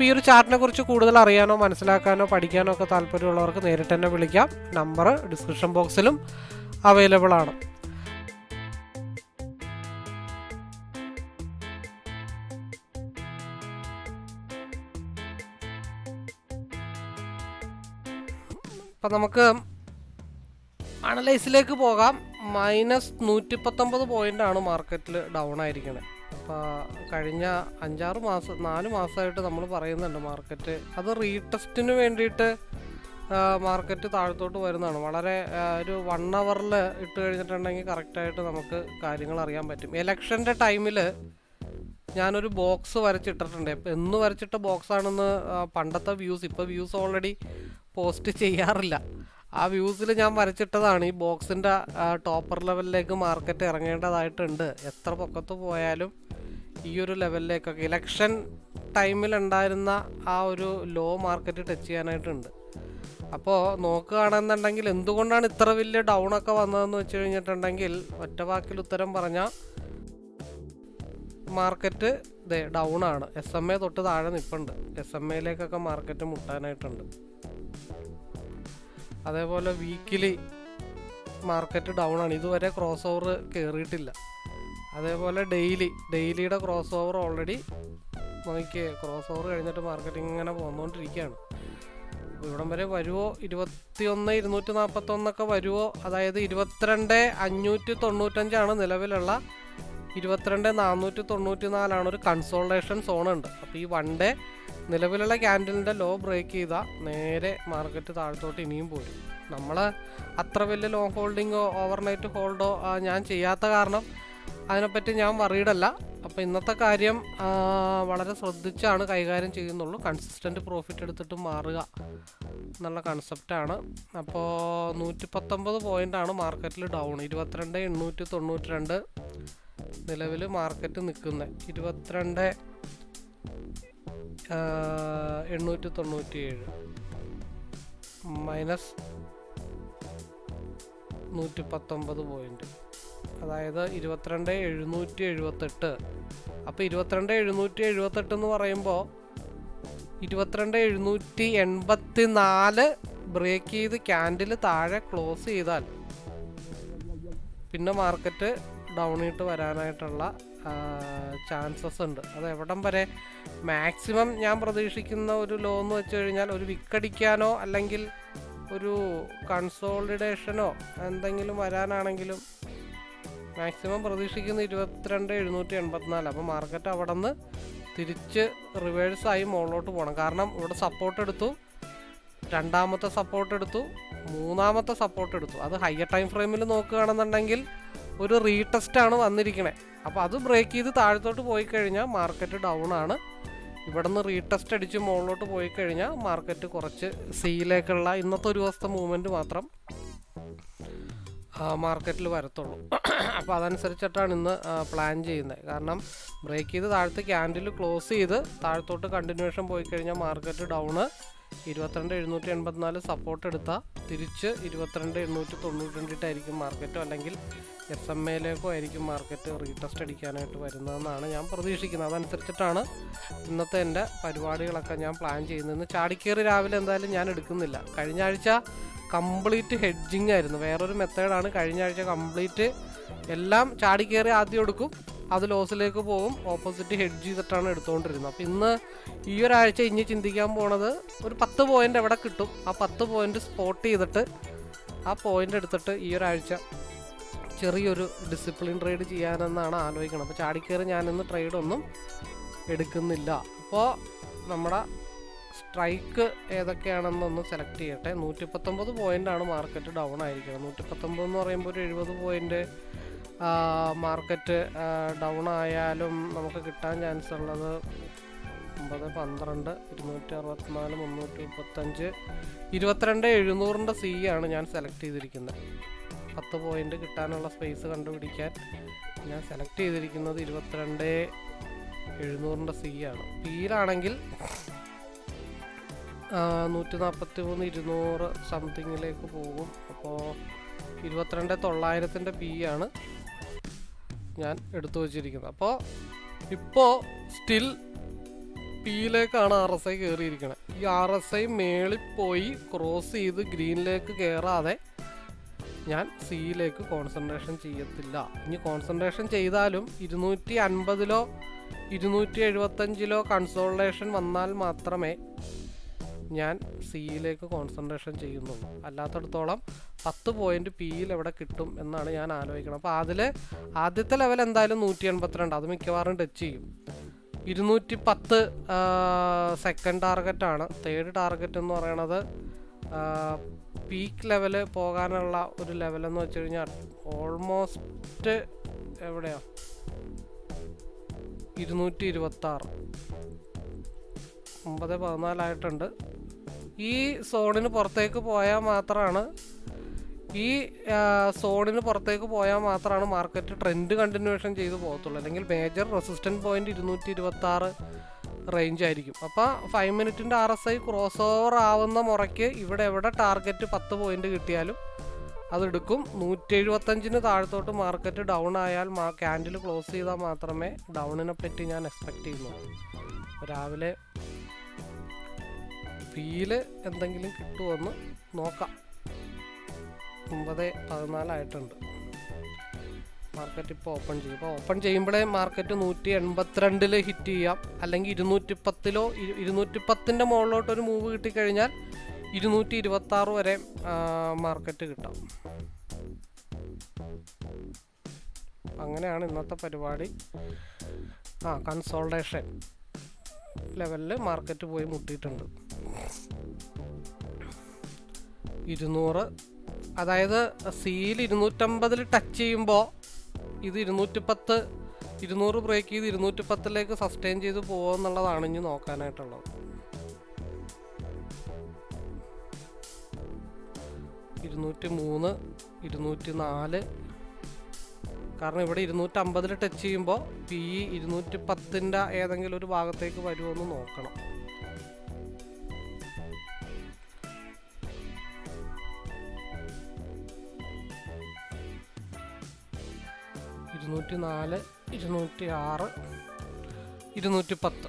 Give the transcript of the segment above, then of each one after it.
അപ്പോൾ ഈ ഒരു ചാർട്ടിനെ കുറിച്ച് കൂടുതൽ അറിയാനോ മനസ്സിലാക്കാനോ പഠിക്കാനോ ഒക്കെ താല്പര്യമുള്ളവർക്ക് നേരിട്ട് തന്നെ വിളിക്കാം. നമ്പർ ഡിസ്ക്രിപ്ഷൻ ബോക്സിലും അവൈലബിൾ ആണ്. അപ്പം നമുക്ക് അനലൈസിലേക്ക് പോകാം. മൈനസ് നൂറ്റി പത്തൊമ്പത് പോയിന്റ് ആണ് മാർക്കറ്റിൽ ഡൗൺ ആയിരിക്കണേ. അപ്പോൾ കഴിഞ്ഞ അഞ്ചാറ് മാസം നാല് മാസമായിട്ട് നമ്മൾ പറയുന്നുണ്ട് മാർക്കറ്റ്. അത് റീടെസ്റ്റിന് വേണ്ടിയിട്ട് മാർക്കറ്റ് താഴത്തോട്ട് വരുന്നതാണ്. വളരെ ഒരു വൺ അവറിൽ ഇട്ട് കഴിഞ്ഞിട്ടുണ്ടെങ്കിൽ കറക്റ്റായിട്ട് നമുക്ക് കാര്യങ്ങൾ അറിയാൻ പറ്റും. ഇലക്ഷന്റെ ടൈമിൽ ഞാനൊരു ബോക്സ് വരച്ചിട്ടിട്ടുണ്ട്. എന്ന് വരച്ചിട്ട ബോക്സ് ആണെന്ന് പണ്ടത്തെ വ്യൂസ് ഇപ്പോൾ വ്യൂസ് ഓൾറെഡി പോസ്റ്റ് ചെയ്യാറില്ല. ആ വ്യൂസിൽ ഞാൻ വരച്ചിട്ടതാണ്. ഈ ബോക്സിന്റെ ടോപ്പർ ലെവലിലേക്ക് മാർക്കറ്റ് ഇറങ്ങേണ്ടതായിട്ടുണ്ട്. എത്ര പൊക്കത്ത് പോയാലും ഈ ഒരു ലെവലിലേക്കൊക്കെ ഇലക്ഷൻ ടൈമിൽ ഉണ്ടായിരുന്ന ആ ഒരു ലോ മാർക്കറ്റ് ടച്ച് ചെയ്യാനായിട്ടുണ്ട്. അപ്പോൾ നോക്കുകയാണെന്നുണ്ടെങ്കിൽ എന്തുകൊണ്ടാണ് ഇത്ര വലിയ ഡൗൺ ഒക്കെ വന്നതെന്ന് വെച്ച് കഴിഞ്ഞിട്ടുണ്ടെങ്കിൽ ഒറ്റ വാക്കിൽ ഉത്തരം പറഞ്ഞാൽ മാർക്കറ്റ് ഇതേ ഡൗൺ ആണ് എസ് എം എ തൊട്ട് താഴെ നിൽപ്പുണ്ട് എസ് എം എയിലേക്കൊക്കെ മാർക്കറ്റ് മുട്ടാനായിട്ടുണ്ട്. അതേപോലെ വീക്കിലി മാർക്കറ്റ് ഡൗൺ ആണ് ഇതുവരെ ക്രോസ് ഓവർ കയറിയിട്ടില്ല അതേപോലെ ഡെയിലി ഡെയിലിയുടെ ക്രോസ് ഓവർ ഓൾറെഡി നോക്കിയേ ക്രോസ് ഓവർ കഴിഞ്ഞിട്ട് മാർക്കറ്റ് ഇങ്ങനെ പോന്നുകൊണ്ടിരിക്കുകയാണ് ഇവിടം വരെ വരുമോ ഇരുപത്തിയൊന്ന് ഇരുന്നൂറ്റി നാൽപ്പത്തൊന്നൊക്കെ വരുമോ അതായത് ഇരുപത്തിരണ്ട് അഞ്ഞൂറ്റി തൊണ്ണൂറ്റഞ്ചാണ് നിലവിലുള്ള. ഇരുപത്തിരണ്ട് നാനൂറ്റി തൊണ്ണൂറ്റി നാലാണ് ഒരു കൺസോൾട്ടേഷൻ സോണുണ്ട് അപ്പോൾ ഈ വൺ ഡേ നിലവിലുള്ള ക്യാൻഡലിന്റെ ലോ ബ്രേക്ക് ചെയ്താൽ നേരെ മാർക്കറ്റ് താഴത്തോട്ട് ഇനിയും പോയി നമ്മൾ അത്ര വലിയ ലോങ് ഹോൾഡിങ്ങോ ഓവർനൈറ്റ് ഹോൾഡോ ഞാൻ ചെയ്യാത്ത കാരണം അതിനെപ്പറ്റി ഞാൻ വറീഡല്ല അപ്പോൾ ഇന്നത്തെ കാര്യം വളരെ ശ്രദ്ധിച്ചാണ് കൈകാര്യം ചെയ്യുന്നുള്ളൂ. കൺസിസ്റ്റന്റ് പ്രോഫിറ്റ് എടുത്തിട്ട് മാറുക എന്നുള്ള കൺസെപ്റ്റാണ് അപ്പോൾ നൂറ്റി പത്തൊമ്പത് പോയിന്റാണ് മാർക്കറ്റിൽ ഡൗൺ ഇരുപത്തിരണ്ട് എണ്ണൂറ്റി തൊണ്ണൂറ്റി രണ്ട് നിലവിൽ മാർക്കറ്റ് നിൽക്കുന്നത് ഇരുപത്തിരണ്ട് എണ്ണൂറ്റി തൊണ്ണൂറ്റി ഏഴ് മൈനസ് നൂറ്റി പത്തൊമ്പത് പോയിന്റ് അതായത് ഇരുപത്തിരണ്ട് എഴുന്നൂറ്റി എഴുപത്തെട്ട്. അപ്പോൾ ഇരുപത്തിരണ്ട് എഴുന്നൂറ്റി എഴുപത്തെട്ട് എന്ന് പറയുമ്പോൾ ഇരുപത്തിരണ്ട് എഴുന്നൂറ്റി എൺപത്തി നാല് ബ്രേക്ക് ചെയ്ത് ക്യാൻഡിൽ താഴെ ക്ലോസ് ചെയ്താൽ പിന്നെ മാർക്കറ്റ് ഡൗണിട്ട് വരാനായിട്ടുള്ള ചാൻസസ് ഉണ്ട്. അത് എവിടം വരെ? മാക്സിമം ഞാൻ പ്രതീക്ഷിക്കുന്ന ഒരു ലോ എന്ന് വെച്ച് കഴിഞ്ഞാൽ ഒരു വിക്കടിക്കാനോ അല്ലെങ്കിൽ ഒരു കൺസോളിഡേഷനോ എന്തെങ്കിലും വരാനാണെങ്കിലും മാക്സിമം പ്രതീക്ഷിക്കുന്ന ഇരുപത്തിരണ്ട് എഴുന്നൂറ്റി എൺപത്തിനാല്. അപ്പോൾ മാർക്കറ്റ് അവിടെ നിന്ന് തിരിച്ച് റിവേഴ്സായി മുകളിലോട്ട് പോകണം. കാരണം ഇവിടെ സപ്പോർട്ട് എടുത്തു. രണ്ടാമത്തെ സപ്പോർട്ട് എടുത്തു. മൂന്നാമത്തെ സപ്പോർട്ട് എടുത്തു. അത് ഹയർ ടൈം ഫ്രെയിമിൽ നോക്കുകയാണെന്നുണ്ടെങ്കിൽ ഒരു റീടെസ്റ്റ് ആണ് വന്നിരിക്കണേ. അപ്പോൾ അത് ബ്രേക്ക് ചെയ്ത് താഴത്തോട്ട് പോയി കഴിഞ്ഞാൽ മാർക്കറ്റ് ഡൗൺ ആണ്. ഇവിടെ നിന്ന് റീടെസ്റ്റ് അടിച്ച് മുകളിലോട്ട് പോയി കഴിഞ്ഞാൽ മാർക്കറ്റ് കുറച്ച് സീയിലേക്കുള്ള ഇന്നത്തെ ഒരു ദിവസത്തെ മൂവ്മെന്റ് മാത്രം മാർക്കറ്റിൽ വരത്തുള്ളൂ. അപ്പോൾ അതനുസരിച്ചിട്ടാണ് ഇന്ന് പ്ലാൻ ചെയ്യുന്നത് കാരണം ബ്രേക്ക് ചെയ്ത് താഴത്തെ ക്യാൻഡിൽ ക്ലോസ് ചെയ്ത് താഴത്തോട്ട് കണ്ടിന്യൂഷൻ പോയി കഴിഞ്ഞാൽ മാർക്കറ്റ് ഡൗണ് ഇരുപത്തിരണ്ട് എഴുന്നൂറ്റി എൺപത്തിനാല് സപ്പോർട്ട് എടുത്താൽ തിരിച്ച് ഇരുപത്തിരണ്ട് എണ്ണൂറ്റി തൊണ്ണൂറ്റി രണ്ടിട്ടായിരിക്കും മാർക്കറ്റോ അല്ലെങ്കിൽ എസ് എം എയിലേക്കോ ആയിരിക്കും മാർക്കറ്റ് റീടെസ്റ്റ് അടിക്കാനായിട്ട് വരുന്നതെന്നാണ് ഞാൻ പ്രതീക്ഷിക്കുന്നത്. അതനുസരിച്ചിട്ടാണ് ഇന്നത്തെ എന്റെ പരിപാടികളൊക്കെ ഞാൻ പ്ലാൻ ചെയ്യുന്നത്. ചാടിക്കേറി രാവിലെ എന്തായാലും ഞാൻ എടുക്കുന്നില്ല. കഴിഞ്ഞ ആഴ്ച കംപ്ലീറ്റ് ഹെഡ്ജിങ് ആയിരുന്നു. വേറൊരു മെത്തേഡാണ് കഴിഞ്ഞ ആഴ്ച കംപ്ലീറ്റ് എല്ലാം ചാടി ചാടിക്കേറി ആദ്യം എടുക്കും. അത് ലോസിലേക്ക് പോകും ഓപ്പോസിറ്റ് ഹെഡ്ജ് ചെയ്തിട്ടാണ് എടുത്തുകൊണ്ടിരുന്നത് അപ്പോൾ ഇന്ന് ഈ ഒരാഴ്ച ഇനി ചിന്തിക്കാൻ പോണത് ഒരു പത്ത് പോയിന്റ് എവിടെ കിട്ടും? ആ പത്ത് പോയിന്റ് സ്പോട്ട് ചെയ്തിട്ട് ആ പോയിന്റ് എടുത്തിട്ട് ഈ ഒരാഴ്ച ചെറിയൊരു ഡിസിപ്ലിൻ ട്രേഡ് ചെയ്യാനെന്നാണ് ആലോചിക്കണം അപ്പോൾ ചാടിക്കയറി ഞാനിന്ന് ട്രേഡൊന്നും എടുക്കുന്നില്ല. അപ്പോൾ നമ്മുടെ സ്ട്രൈക്ക് ഏതൊക്കെയാണെന്നൊന്ന് സെലക്ട് ചെയ്യട്ടെ. നൂറ്റി പത്തൊമ്പത് ആണ് മാർക്കറ്റ് ഡൗൺ ആയിരിക്കുന്നത്. നൂറ്റി പത്തൊമ്പത് എന്ന് പറയുമ്പോൾ ഒരു എഴുപത് പോയിന്റ് മാർക്കറ്റ് ഡൗൺ ആയാലും നമുക്ക് കിട്ടാൻ ചാൻസ് ഉള്ളത് ഒമ്പത് പന്ത്രണ്ട് ഇരുന്നൂറ്റി അറുപത്തിനാല് മുന്നൂറ്റി മുപ്പത്തഞ്ച് ഇരുപത്തിരണ്ട് എഴുന്നൂറിന്റെ സി ആണ് ഞാൻ സെലക്ട് ചെയ്തിരിക്കുന്നത്. പത്ത് പോയിന്റ് കിട്ടാനുള്ള സ്പേസ് കണ്ടുപിടിക്കാൻ ഞാൻ സെലക്ട് ചെയ്തിരിക്കുന്നത് ഇരുപത്തിരണ്ട് എഴുന്നൂറിന്റെ സി ആണ്. പിയിലാണെങ്കിൽ നൂറ്റി നാൽപ്പത്തി മൂന്ന് ഇരുന്നൂറ് സംതിങ്ങിലേക്ക് പോകും. അപ്പോൾ ഇരുപത്തിരണ്ട് തൊള്ളായിരത്തിന്റെ പി ആണ് ഞാൻ എടുത്തു വച്ചിരിക്കുന്നത്. അപ്പോൾ ഇപ്പോൾ സ്റ്റിൽ പിയിലേക്കാണ് ആർ എസ് ഐ കയറിയിരിക്കുന്നത് ഈ ആർ എസ് ഐ മേളിൽ പോയി ക്രോസ് ചെയ്ത് ഗ്രീനിലേക്ക് കയറാതെ ഞാൻ സിയിലേക്ക് കോൺസെൻട്രേഷൻ ചെയ്യത്തില്ല. ഇനി കോൺസെൻട്രേഷൻ ചെയ്താലും ഇരുന്നൂറ്റി അൻപതിലോ ഇരുന്നൂറ്റി എഴുപത്തഞ്ചിലോ കൺസോൾട്ടേഷൻ വന്നാൽ മാത്രമേ ഞാൻ സിയിലേക്ക് കോൺസെൻട്രേഷൻ ചെയ്യുന്നുള്ളൂ. അല്ലാത്തടത്തോളം പത്ത് പോയിന്റ് പിയിൽ എവിടെ കിട്ടും എന്നാണ് ഞാൻ ആലോചിക്കുന്നത് അപ്പോൾ അതിൽ ആദ്യത്തെ ലെവൽ എന്തായാലും നൂറ്റി എൺപത്തിരണ്ട് അത് മിക്കവാറും ടച്ച് ചെയ്യും. ഇരുന്നൂറ്റി പത്ത് സെക്കൻഡ് ടാർഗറ്റാണ് തേർഡ് ടാർഗറ്റ് എന്ന് പറയണത് പീക്ക് ലെവൽ പോകാനുള്ള ഒരു ലെവൽ എന്ന് വെച്ച് കഴിഞ്ഞാൽ ഓൾമോസ്റ്റ് എവിടെയാ? ഇരുന്നൂറ്റി ഇരുപത്തി ആറ് ഒമ്പത് പതിനാലായിട്ടുണ്ട് ഈ സോണിന് പുറത്തേക്ക് പോയാൽ മാത്രമാണ് ഈ സോണിന് പുറത്തേക്ക് പോയാൽ മാത്രമാണ് മാർക്കറ്റ് ട്രെൻഡ് കണ്ടിന്യൂഷൻ ചെയ്ത് പോകത്തുള്ളൂ. അല്ലെങ്കിൽ മേജർ റെസിസ്റ്റന്റ് പോയിന്റ് ഇരുന്നൂറ്റി ഇരുപത്തി ആറ് റേഞ്ച് ആയിരിക്കും. അപ്പോൾ five മിനിറ്റിന്റെ R S I cross over ആവുന്ന മുറയ്ക്ക് ഇവിടെ എവിടെ ടാർഗറ്റ് പത്ത് പോയിന്റ് കിട്ടിയാലും അതെടുക്കും. നൂറ്റി എഴുപത്തഞ്ചിന് താഴത്തോട്ട് മാർക്കറ്റ് ഡൗൺ ആയാൽ മാ ക്യാൻഡിൽ ക്ലോസ് ചെയ്താൽ മാത്രമേ ഡൗണിനെ പറ്റി ഞാൻ എക്സ്പെക്റ്റ് ചെയ്യുന്നുള്ളൂ. രാവിലെ ഫീൽ എന്തെങ്കിലും കിട്ടുമെന്ന് നോക്കാം. ഒമ്പത് പതിനാലായിട്ടുണ്ട്. മാർക്കറ്റ് ഇപ്പോൾ ഓപ്പൺ ചെയ്യും. ഇപ്പോൾ ഓപ്പൺ ചെയ്യുമ്പോഴേ മാർക്കറ്റ് നൂറ്റി എൺപത്തിരണ്ടിൽ ഹിറ്റ് ചെയ്യാം. അല്ലെങ്കിൽ ഇരുന്നൂറ്റി പത്തിലോ ഇരുന്നൂറ്റി പത്തിന്റെ മുകളിലോട്ട് ഒരു മൂവ് കിട്ടിക്കഴിഞ്ഞാൽ ഇരുന്നൂറ്റി ഇരുപത്തി ആറ് വരെ മാർക്കറ്റ് കിട്ടാം. അങ്ങനെയാണ് ഇന്നത്തെ പരിപാടി. ആ കൺസോൾട്ടേഷൻ ലെവലിൽ മാർക്കറ്റ് പോയി മുട്ടിയിട്ടുണ്ട്. ഇരുന്നൂറ്. അതായത് സിയിൽ ഇരുന്നൂറ്റമ്പതിൽ ടച്ച് ചെയ്യുമ്പോൾ ഇത് ഇരുന്നൂറ്റി പത്ത് ഇരുന്നൂറ് ബ്രേക്ക് ചെയ്ത് ഇരുന്നൂറ്റി പത്തിലേക്ക് സസ്റ്റെയിൻ ചെയ്ത് പോകുമെന്നുള്ളതാണ് ഇനി നോക്കാനായിട്ടുള്ളത്. ഇരുന്നൂറ്റി മൂന്ന് ഇരുന്നൂറ്റി നാല് കാരണം ഇവിടെ ഇരുന്നൂറ്റമ്പതിൽ ടച്ച് ചെയ്യുമ്പോൾ പി ഇ ഇരുന്നൂറ്റി പത്തിന്റെ ഏതെങ്കിലും ഒരു ഭാഗത്തേക്ക് വരുമോ നോക്കണം. ഇരുന്നൂറ്റി നാല് ഇരുന്നൂറ്റി ആറ് ഇരുന്നൂറ്റി പത്ത്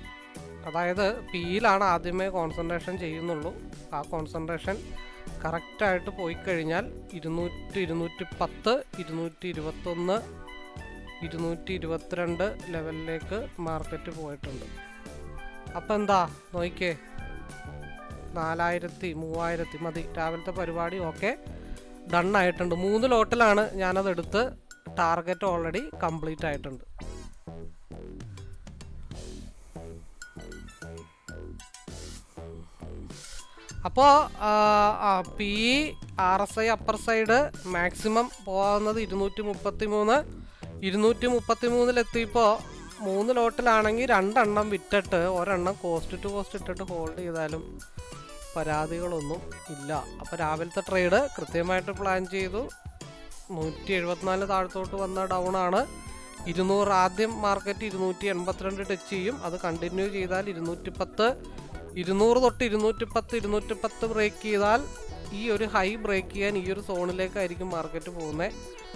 അതായത് പിയിലാണ് ആദ്യമേ കോൺസെൻട്രേഷൻ ചെയ്യുന്നുള്ളൂ. ആ കോൺസെൻട്രേഷൻ കറക്റ്റായിട്ട് പോയി കഴിഞ്ഞാൽ ഇരുന്നൂറ്റി ഇരുന്നൂറ്റി പത്ത് ഇരുന്നൂറ്റി ഇരുപത്തൊന്ന് ഇരുന്നൂറ്റി ഇരുപത്തിരണ്ട് ലെവലിലേക്ക് മാർക്കറ്റ് പോയിട്ടുണ്ട്. അപ്പം എന്താ? നോക്കിക്കേ നാലായിരത്തി മൂവായിരത്തി മതി. രാവിലത്തെ പരിപാടി ഓക്കെ. ഡൺ ആയിട്ടുണ്ട്. മൂന്ന് ലോട്ടിലാണ് ഞാനത് എടുത്ത് ടാർഗറ്റ് ഓൾറെഡി കംപ്ലീറ്റ് ആയിട്ടുണ്ട്. അപ്പോൾ P R S I upper side maximum പോകുന്നത് ഇരുന്നൂറ്റി മുപ്പത്തി മൂന്ന് ഇരുന്നൂറ്റി മുപ്പത്തി മൂന്നിലെത്തിയപ്പോൾ മൂന്ന് ലോട്ടിലാണെങ്കിൽ രണ്ടെണ്ണം വിറ്റിട്ട് ഒരെണ്ണം കോസ്റ്റ് ടു കോസ്റ്റ് ഇട്ടിട്ട് ഹോൾഡ് ചെയ്താലും പരാതികളൊന്നും ഇല്ല. അപ്പോൾ രാവിലത്തെ ട്രേഡ് കൃത്യമായിട്ട് പ്ലാൻ ചെയ്തു. നൂറ്റി എഴുപത്തിനാല് താഴത്തോട്ട് വന്ന ഡൗൺ ആണ്. ഇരുന്നൂറ് ആദ്യം മാർക്കറ്റ് ഇരുന്നൂറ്റി എൺപത്തിരണ്ട് ടച്ച് ചെയ്യും. അത് കണ്ടിന്യൂ ചെയ്താൽ ഇരുന്നൂറ്റി പത്ത് ഇരുന്നൂറ് തൊട്ട് ഇരുന്നൂറ്റി പത്ത് ഇരുന്നൂറ്റി പത്ത് ബ്രേക്ക് ചെയ്താൽ ഈ ഒരു ഹൈ ബ്രേക്ക് ചെയ്യാൻ ഈ ഒരു സോണിലേക്കായിരിക്കും മാർക്കറ്റ് പോകുന്നത്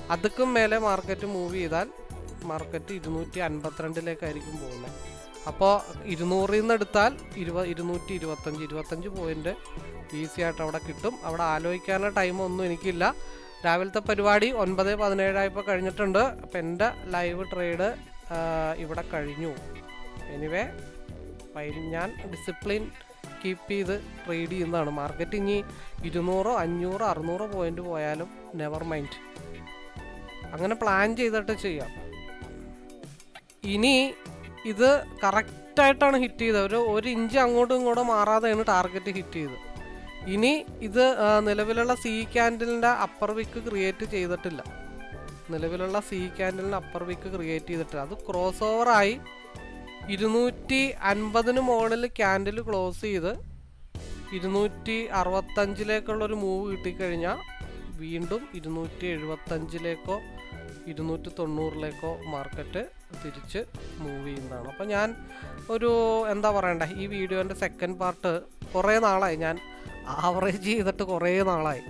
അതുക്കും മേലെ മാർക്കറ്റ് മൂവ് ചെയ്താൽ മാർക്കറ്റ് ഇരുന്നൂറ്റി അൻപത്തിരണ്ടിലേക്കായിരിക്കും പോകുന്നത് അപ്പോൾ ഇരുന്നൂറിൽ നിന്ന് എടുത്താൽ ഇരുപ ഇരുന്നൂറ്റി ഇരുപത്തഞ്ച് ഇരുപത്തഞ്ച് പോയിന്റ് ഈസി ആയിട്ട് അവിടെ കിട്ടും. അവിടെ ആലോചിക്കാനുള്ള ടൈമൊന്നും എനിക്കില്ല. രാവിലത്തെ പരിപാടി ഒൻപത് പതിനേഴായപ്പോൾ കഴിഞ്ഞിട്ടുണ്ട്. അപ്പം എന്റെ ലൈവ് ട്രേഡ് ഇവിടെ കഴിഞ്ഞു. എനിവേ ഞാൻ ഡിസിപ്ലിൻ കീപ്പ് ചെയ്ത് ട്രേഡ് ചെയ്യുന്നതാണ്. മാർക്കറ്റ് ഇനി ഇരുന്നൂറോ അഞ്ഞൂറോ അറുന്നൂറോ പോയിന്റ് പോയാലും നെവർ മൈൻഡ് അങ്ങനെ പ്ലാൻ ചെയ്തിട്ട് ചെയ്യാം. ഇനി ഇത് കറക്റ്റായിട്ടാണ് ഹിറ്റ് ചെയ്തത്. ഒരു ഒരു ഇഞ്ച് അങ്ങോട്ടും ഇങ്ങോട്ടും മാറാതെയാണ് ടാർഗറ്റ് ഹിറ്റ് ചെയ്തത്. ഇനി ഇത് നിലവിലുള്ള സി ക്യാൻഡലിന്റെ അപ്പർ വിക്ക് ക്രിയേറ്റ് ചെയ്തിട്ടില്ല. നിലവിലുള്ള സി ക്യാൻഡലിന്റെ അപ്പർ വിക്ക് ക്രിയേറ്റ് ചെയ്തിട്ടില്ല. അത് ക്രോസ് ഓവറായി ഇരുന്നൂറ്റി അൻപതിന് മുകളിൽ ക്യാൻഡിൽ ക്ലോസ് ചെയ്ത് ഇരുന്നൂറ്റി അറുപത്തഞ്ചിലേക്കുള്ള ഒരു മൂവ് കിട്ടിക്കഴിഞ്ഞാൽ വീണ്ടും ഇരുന്നൂറ്റി എഴുപത്തഞ്ചിലേക്കോ ഇരുന്നൂറ്റി തൊണ്ണൂറിലേക്കോ മാർക്കറ്റ് തിരിച്ച് മൂവ് ചെയ്യുന്നതാണ്. അപ്പോൾ ഞാൻ ഒരു എന്താ പറയണ്ടേ ഈ വീഡിയോന്റെ സെക്കൻഡ് പാർട്ട് കുറേ നാളായി. ഞാൻ ആവറേജ് ചെയ്തിട്ട് കുറേ നാളായി.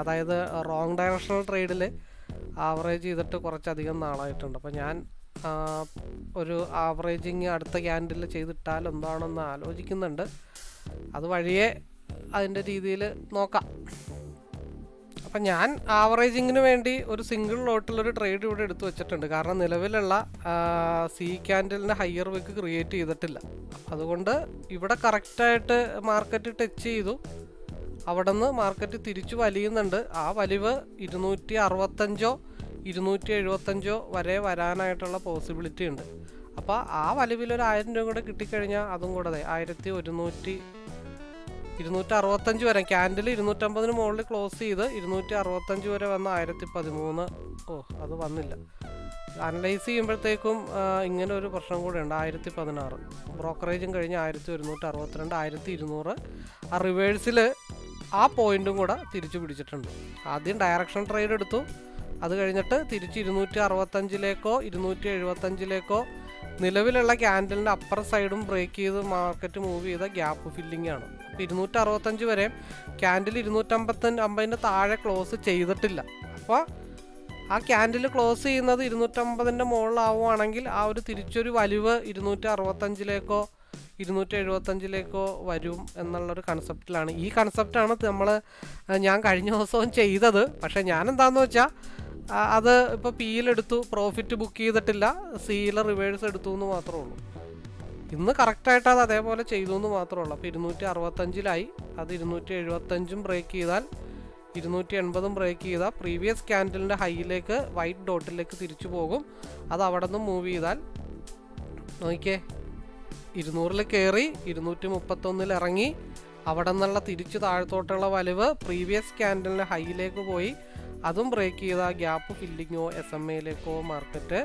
അതായത് റോങ് ഡയറക്ഷണൽ ട്രേഡിൽ ആവറേജ് ചെയ്തിട്ട് കുറച്ചധികം നാളായിട്ടുണ്ട്. അപ്പോൾ ഞാൻ ഒരു ആവറേജിങ് അടുത്ത ക്യാൻഡിൽ ചെയ്തിട്ടാൽ എന്താണെന്ന് ആലോചിക്കുന്നുണ്ട്. അത് വഴിയെ അതിന്റെ രീതിയിൽ നോക്കാം. അപ്പം ഞാൻ ആവറേജിങ്ങിന് വേണ്ടി ഒരു സിംഗിൾ ലോട്ടിലൊരു ട്രേഡ് ഇവിടെ എടുത്തു വെച്ചിട്ടുണ്ട്. കാരണം നിലവിലുള്ള സി ക്യാൻഡലിന്റെ ഹയർ വിക്ക് ക്രിയേറ്റ് ചെയ്തിട്ടില്ല. അതുകൊണ്ട് ഇവിടെ കറക്റ്റായിട്ട് മാർക്കറ്റ് ടച്ച് ചെയ്തു. അവിടെ നിന്ന് മാർക്കറ്റ് തിരിച്ചു വലിയുന്നുണ്ട്. ആ വലിവ് ഇരുന്നൂറ്റി അറുപത്തഞ്ചോ ഇരുന്നൂറ്റി എഴുപത്തഞ്ചോ വരെ വരാനായിട്ടുള്ള പോസിബിലിറ്റി ഉണ്ട്. അപ്പോൾ ആ വലിവിൽ ഒരു ആയിരം രൂപ കൂടെ കിട്ടിക്കഴിഞ്ഞാൽ അതും കൂടെ ആയിരത്തി ഒരുന്നൂറ്റി ഇരുന്നൂറ്റി അറുപത്തഞ്ച് വരെ. ക്യാൻഡിൽ ഇരുന്നൂറ്റമ്പതിന് മുകളിൽ ക്ലോസ് ചെയ്ത് ഇരുന്നൂറ്റി അറുപത്തഞ്ച് വരെ വന്ന ആയിരത്തി പതിമൂന്ന് ഓ അത് വന്നില്ല. അനലൈസ് ചെയ്യുമ്പോഴത്തേക്കും ഇങ്ങനെ ഒരു പ്രശ്നം കൂടെ ഉണ്ട്. ആയിരത്തി പതിനാറ് ബ്രോക്കറേജും കഴിഞ്ഞ് ആയിരത്തി ഒരുന്നൂറ്റി അറുപത്തിരണ്ട് ആയിരത്തി ഇരുന്നൂറ് ആ റിവേഴ്സിൽ ആ പോയിന്റും കൂടെ തിരിച്ചു പിടിച്ചിട്ടുണ്ട്. ആദ്യം ഡയറക്ഷൻ ട്രേഡ് എടുത്തു. അത് കഴിഞ്ഞിട്ട് തിരിച്ച് ഇരുന്നൂറ്റി അറുപത്തഞ്ചിലേക്കോ ഇരുന്നൂറ്റി എഴുപത്തഞ്ചിലേക്കോ നിലവിലുള്ള ക്യാൻഡലിന്റെ അപ്പർ സൈഡും ബ്രേക്ക് ചെയ്ത് മാർക്കറ്റ് മൂവ് ചെയ്ത ഗ്യാപ്പ് ഫില്ലിംഗ് ആണ്. അപ്പോൾ ഇരുന്നൂറ്റി അറുപത്തഞ്ച് വരെ ക്യാൻഡിൽ ഇരുന്നൂറ്റമ്പത്തഞ്ച് അമ്പതിന്റെ താഴെ ക്ലോസ് ചെയ്തിട്ടില്ല. അപ്പോൾ ആ ക്യാൻഡിൽ ക്ലോസ് ചെയ്യുന്നത് ഇരുന്നൂറ്റമ്പതിന്റെ മുകളിലാവുകയാണെങ്കിൽ ആ ഒരു തിരിച്ചൊരു വലിവ് ഇരുന്നൂറ്റി അറുപത്തഞ്ചിലേക്കോ ഇരുന്നൂറ്റി എഴുപത്തഞ്ചിലേക്കോ വരും എന്നുള്ളൊരു കൺസെപ്റ്റിലാണ് ഈ കൺസെപ്റ്റാണ് നമ്മൾ ഞാൻ കഴിഞ്ഞ ദിവസവും ചെയ്തത്. പക്ഷേ ഞാൻ എന്താണെന്ന് വെച്ചാൽ അത് ഇപ്പോൾ പിയിലെടുത്തു പ്രോഫിറ്റ് ബുക്ക് ചെയ്തിട്ടില്ല. സീല റിവേഴ്സ് എടുത്തു എന്ന് മാത്രമേ ഉള്ളൂ. ഇന്ന് കറക്റ്റായിട്ട് അത് അതേപോലെ ചെയ്തു എന്ന് മാത്രമേ ഉള്ളൂ. അപ്പോൾ ഇരുന്നൂറ്റി അറുപത്തഞ്ചിലായി അത് ഇരുന്നൂറ്റി എഴുപത്തഞ്ചും ബ്രേക്ക് ചെയ്താൽ ഇരുന്നൂറ്റി എൺപതും ബ്രേക്ക് ചെയ്താൽ പ്രീവിയസ് ക്യാൻഡലിന്റെ ഹൈയിലേക്ക് വൈറ്റ് ഡോട്ടിലേക്ക് തിരിച്ചു പോകും. അത് അവിടെ നിന്ന് മൂവ് ചെയ്താൽ നോക്കിയേ ഇരുന്നൂറിൽ കയറി ഇരുന്നൂറ്റി മുപ്പത്തൊന്നിൽ ഇറങ്ങി അവിടെ നിന്നുള്ള തിരിച്ച് താഴത്തോട്ടുള്ള വലിവ് പ്രീവിയസ് ക്യാൻഡലിന്റെ ഹൈയിലേക്ക് പോയി അതും ബ്രേക്ക് ചെയ്ത ഗ്യാപ്പ് ഫില്ലിങ്ങോ എസ് എം എയിലേക്കോ മാർക്കറ്റ്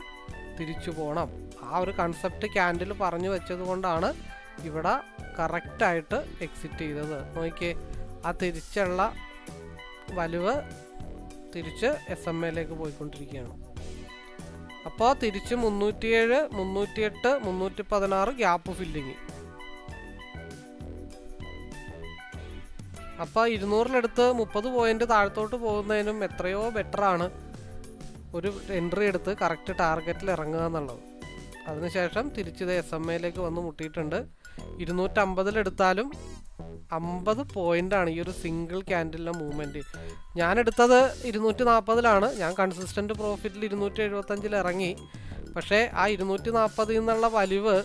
തിരിച്ചു പോകണം ആ ഒരു കൺസെപ്റ്റ് ക്യാൻഡിൽ പറഞ്ഞു വെച്ചത് കൊണ്ടാണ് ഇവിടെ കറക്റ്റായിട്ട് എക്സിറ്റ് ചെയ്തത്. നോക്കിയേ ആ തിരിച്ചുള്ള വലുവ് തിരിച്ച് എസ് എം എയിലേക്ക് പോയിക്കൊണ്ടിരിക്കുകയാണ്. അപ്പോൾ തിരിച്ച് മുന്നൂറ്റിയേഴ് മുന്നൂറ്റിയെട്ട് മുന്നൂറ്റി പതിനാറ് ഗ്യാപ്പ് ഫില്ലിങ് അപ്പോൾ ഇരുന്നൂറിലെടുത്ത് മുപ്പത് പോയിന്റ് താഴത്തോട്ട് പോകുന്നതിനും എത്രയോ ബെറ്ററാണ് ഒരു എൻട്രി എടുത്ത് കറക്റ്റ് ടാർഗറ്റിൽ ഇറങ്ങുക എന്നുള്ളത്. അതിനുശേഷം തിരിച്ചിത് എസ് എം എയിലേക്ക് വന്ന് മുട്ടിയിട്ടുണ്ട്. ഇരുന്നൂറ്റമ്പതിലെടുത്താലും അമ്പത് ആണ് ഈ ഒരു സിംഗിൾ ക്യാൻഡിലിന്റെ മൂവ്മെന്റ് ഞാൻ എടുത്തത് ഇരുന്നൂറ്റി നാൽപ്പതിലാണ് ഞാൻ കൺസിസ്റ്റന്റ് പ്രോഫിറ്റിൽ ഇരുന്നൂറ്റി എഴുപത്തഞ്ചിൽ ഇറങ്ങി. പക്ഷേ ആ ഇരുന്നൂറ്റി നാൽപ്പതിൽ നിന്നുള്ള വലിവ്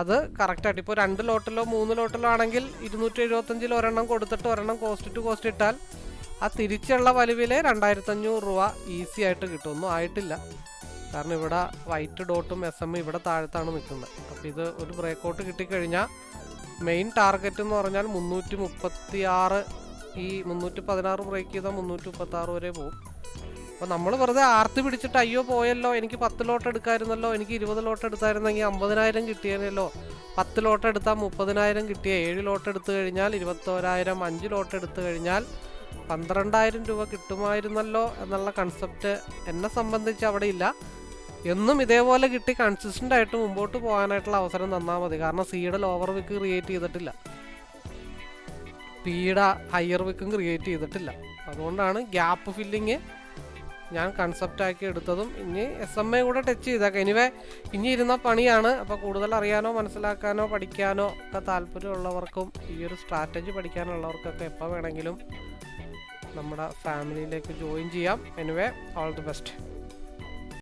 അത് കറക്റ്റായിട്ട് ഇപ്പോൾ രണ്ട് ലോട്ടിലോ മൂന്ന് ലോട്ടിലോ ആണെങ്കിൽ ഇരുന്നൂറ്റി എഴുപത്തഞ്ചിൽ ഒരെണ്ണം കൊടുത്തിട്ട് ഒരെണ്ണം കോസ്റ്റ് ടു കോസ്റ്റ് ഇട്ടാൽ ആ തിരിച്ചുള്ള വലിവിലെ രണ്ടായിരത്തി അഞ്ഞൂറ് രൂപ ഈസി ആയിട്ട് കിട്ടും ഒന്നും ആയിട്ടില്ല. കാരണം ഇവിടെ വൈറ്റ് ഡോട്ടും എസ് എം ഇവിടെ താഴത്താണ് നിൽക്കുന്നത്. അപ്പോൾ ഇത് ഒരു ബ്രേക്കൗട്ട് കിട്ടിക്കഴിഞ്ഞാൽ മെയിൻ ടാർഗറ്റ് എന്ന് പറഞ്ഞാൽ മുന്നൂറ്റി മുപ്പത്തി ആറ് ഈ മുന്നൂറ്റി പതിനാറ് ബ്രേക്ക് ചെയ്താൽ മുന്നൂറ്റി മുപ്പത്തി ആറ് വരെ പോകും. അപ്പോൾ നമ്മൾ വെറുതെ ആർത്തി പിടിച്ചിട്ട് അയ്യോ പോയല്ലോ എനിക്ക് പത്ത് ലോട്ട് എടുക്കായിരുന്നല്ലോ എനിക്ക് ഇരുപത് ലോട്ട് എടുത്തായിരുന്നെങ്കിൽ അമ്പതിനായിരം കിട്ടിയല്ലോ പത്ത് ലോട്ട് എടുത്താൽ മുപ്പതിനായിരം കിട്ടിയ. ഏഴ് ലോട്ട് എടുത്തു കഴിഞ്ഞാൽ ഇരുപത്തോരായിരം അഞ്ച് ലോട്ട് എടുത്തു കഴിഞ്ഞാൽ പന്ത്രണ്ടായിരം രൂപ കിട്ടുമായിരുന്നല്ലോ എന്നുള്ള കൺസെപ്റ്റ് എന്നെ സംബന്ധിച്ച് അവിടെ ഇല്ല. എന്നും ഇതേപോലെ കിട്ടി കൺസിസ്റ്റന്റ് ആയിട്ട് മുമ്പോട്ട് പോകാനായിട്ടുള്ള അവസരം തന്നാൽ മതി. കാരണം സീഡൽ ലോവർ വിക്ക് ക്രിയേറ്റ് ചെയ്തിട്ടില്ല. പീഡ ഹയർ വിക്കും ക്രിയേറ്റ് ചെയ്തിട്ടില്ല. അതുകൊണ്ടാണ് ഗ്യാപ്പ് ഫില്ലിങ് ഞാൻ കൺസെപ്റ്റ് ആക്കി എടുത്തതും ഇനി എസ് എം എ കൂടെ ടച്ച് ചെയ്തേക്കാം. എനിവേ ഇനി ഇരുന്ന പണിയാണ്. അപ്പോൾ കൂടുതൽ അറിയാനോ മനസ്സിലാക്കാനോ പഠിക്കാനോ ഒക്കെ താല്പര്യമുള്ളവർക്കും ഈ ഒരു സ്ട്രാറ്റജി പഠിക്കാനുള്ളവർക്കൊക്കെ എപ്പോൾ വേണമെങ്കിലും നമ്മുടെ ഫാമിലിയിലേക്ക് ജോയിൻ ചെയ്യാം. Anyway all the best